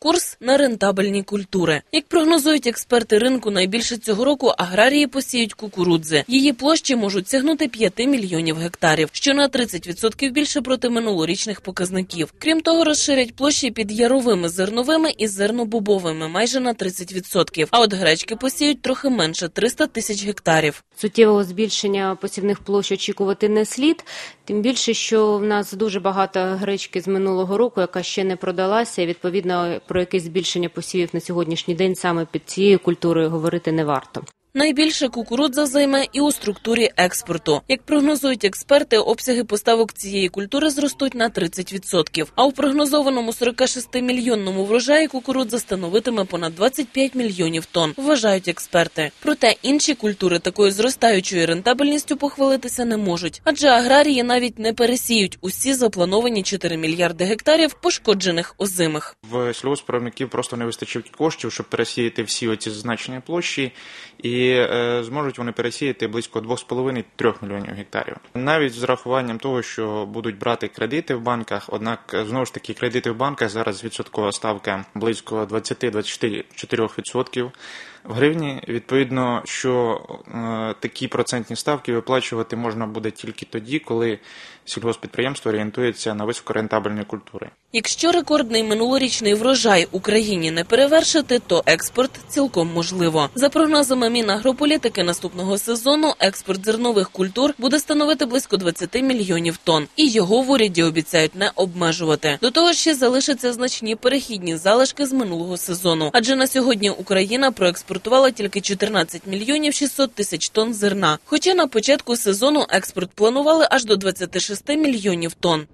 Курс на рентабельні культури. Як прогнозують експерти ринку, найбільше цього року аграрії посіють кукурудзи. Її площі можуть сягнути 5 мільйонів гектарів, що на 30% більше проти минулорічних показників. Крім того, розширять площі під яровими зерновими і зернобобовими майже на 30%. А от гречки посіють трохи менше 300 тисяч гектарів. Суттєвого збільшення посівних площ очікувати не слід, тим більше, що в нас дуже багато гречки з минулого року, яка ще не продалася. Відповідно про якесь збільшення посівів на сьогоднішній день саме під цією культурою говорити не варто. Найбільше кукурудза займе і у структурі експорту. Як прогнозують експерти, обсяги поставок цієї культури зростуть на 30%. А у прогнозованому 46-мільйонному врожаї кукурудза становитиме понад 25 мільйонів тонн, вважають експерти. Проте інші культури такою зростаючою рентабельністю похвалитися не можуть, адже аграрії навіть не пересіють усі заплановані 4 мільярди гектарів пошкоджених озимих. В сільгоспвиробників просто не вистачить коштів, щоб пересіяти всі оці зазначені площі, і е, зможуть вони пересіяти близько 2,5-3 мільйонів гектарів. Навіть з рахуванням того, що будуть брати кредити в банках, однак е, знову ж таки кредити в банках зараз відсоткова ставка близько 20-24% в гривні. Відповідно, що е, такі процентні ставки виплачувати можна буде тільки тоді, коли сільгоспідприємство орієнтується на високорентабельні культури. Якщо рекордний минулорічний врожай Україні не перевершити, то експорт цілком можливо. За прогнозами Мінагрополітики наступного сезону експорт зернових культур буде становити близько 20 мільйонів тонн, і його в уряді обіцяють не обмежувати. До того ще залишаться значні перехідні залишки з минулого сезону, адже на сьогодні Україна проекспортувала тільки 14 мільйонів 600 тисяч тонн зерна. Хоча на початку сезону експорт планували аж до 26 мільйонів тонн.